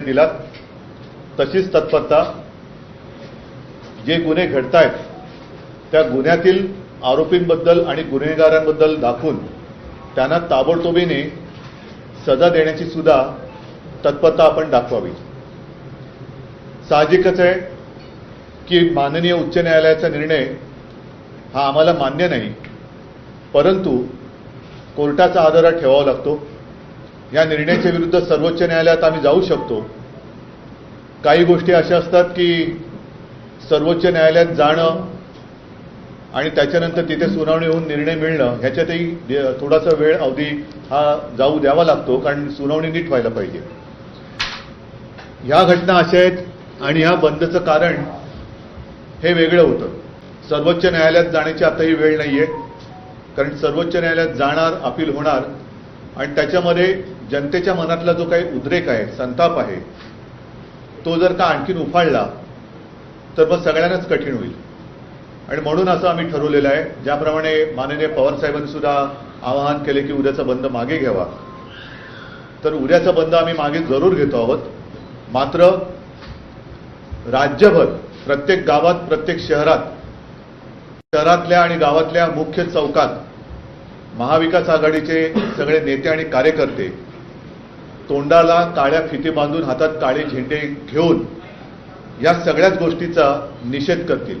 दिला तशीच तत्परता जे गुन्हे घडतायत त्या गुन्ह्यातील आरोपींबद्दल आणि गुन्हेगारांबद्दल दाखवून त्यांना ताबडतोबीने सजा देण्याची सुद्धा तत्परता आपण दाखवावी. साहजिकच आहे की माननीय उच्च न्यायालयाचा निर्णय हा आम्हाला मान्य नाही परंतु कोर्टाचा आदरा ठेवावा लागतो. या निर्णयाच्या विरुद्ध सर्वोच्च न्यायालयात आम्ही जाऊ शकतो. काही गोष्टी अशा असतात की सर्वोच्च न्यायालयात जाणं आणि त्याच्यानंतर तिथे सुनावणी होऊन निर्णय मिळणं ह्याच्यातही दे- थोडासा वेळ अवधी हा जाऊ द्यावा लागतो कारण सुनावणी नीट व्हायला पाहिजे. ह्या घटना अशा आहेत आणि ह्या बंदचं कारण हे वेगळं होतं. सर्वोच्च न्यायालयात जाण्याची आताही वेळ नाही आहे कारण सर्वोच्च न्यायालयात जाणार अपील होणार आणि त्याच्यामध्ये जनतेच्या मनातला जो काही उद्रेक आहे संताप आहे तो जर का आणखीन उफाळला तर मग सगळ्यांनाच कठीण होईल. आणि म्हणून असं आम्ही ठरवलेलं आहे ज्याप्रमाणे माननीय पवार साहेबांनी सुद्धा आवाहन केले की उद्याचा बंद मागे घ्यावा. तर उद्याचा बंद आम्ही मागे जरूर घेतो आहोत. मात्र राज्यभर प्रत्येक गावात प्रत्येक शहरात शहरातल्या आणि गावातल्या मुख्य चौकात महाविकास आघाडीचे सगळे नेते आणि कार्यकर्ते तोंडाला काळ्या फिती बांधून हातात काळे झेंडे घेऊन या सगळ्याच गोष्टीचा निषेध करतील.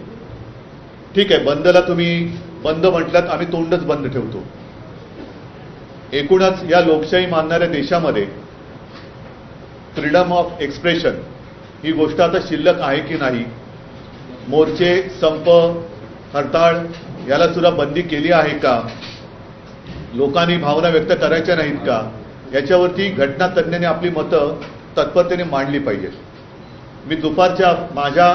ठीक आहे बंदला तुम्ही बंद म्हटलात आम्ही तोंडच बंद ठेवतो. एकूणच या लोकशाही मानणाऱ्या देशामध्ये फ्रीडम ऑफ एक्सप्रेशन ही गोष्ट आता शिल्लक आहे की नाही मोर्चे संप हरताळ याला सुद्धा बंदी केली आहे का? लोकांनी भावना व्यक्त करायच्या नाहीत का? याच्यावरती घटना तज्ज्ञांनी आपली मतं तत्परतेने मांडली पाहिजेत मी दुपारच्या माझ्या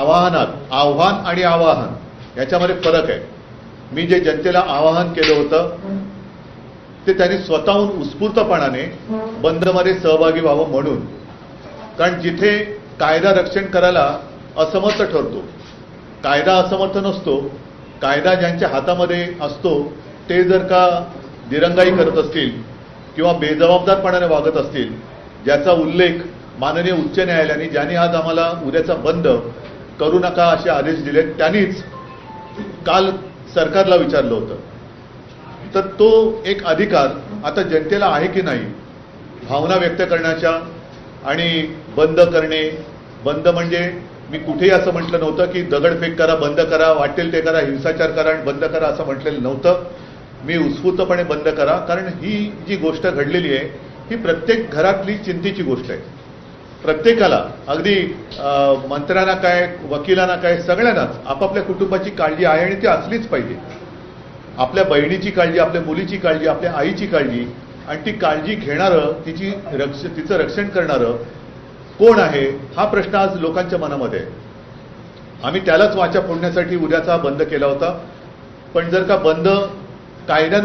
आवाहनात आव्हान आणि आवाहन याच्यामध्ये फरक आहे. मी जे जनतेला आवाहन केलं होतं ते त्यांनी स्वतःहून उत्स्फूर्तपणाने बंदमध्ये सहभागी व्हावं म्हणून. कारण जिथे कायदा रक्षण करायला असमर्थ ठरतो कायदा असमर्थ नसतो कायदा ज्यांच्या हातामध्ये असतो ते जर का दिरंगाई करत असतील किंवा बेजबाबदारपणाने वागत असतील ज्याचा उल्लेख माननीय उच्च न्यायालयाने ज्यांनी आज आम्हाला उद्याचा बंद करू नका असे आदेश दिले त्यांनीच काल सरकारला विचारलं होतं. तर तो एक अधिकार आता जनतेला आहे की नाही भावना व्यक्त करण्याच्या आणि बंद करणे बंद म्हणजे मी कुठेही असं म्हटलं नव्हतं की दगडफेक करा बंद करा वाटेल ते करा हिंसाचार करा आणि बंद करा असं म्हटलेलं नव्हतं. मी उत्स्फूर्तपणे बंद करा कारण ही जी गोष्ट घडलेली आहे ही प्रत्येक घरातली चिंतेची गोष्ट आहे. प्रत्येकाला अगदी मंत्र्यांना काय वकिलांना काय सगळ्यांनाच आपापल्या कुटुंबाची काळजी आहे आणि ती असलीच पाहिजे. आपल्या बहिणीची काळजी आपल्या मुलीची काळजी आपल्या आईची काळजी आणि ती काळजी घेणारं तिची रक्ष तिचं रक्षण करणारं कोण आहे हा प्रश्न आज लोकांच्या मनामध्ये आहे. आम्ही त्यालाच वाचा फोडण्यासाठी उद्याचा बंद केला होता. पण जर का बंद कायद्यानुसार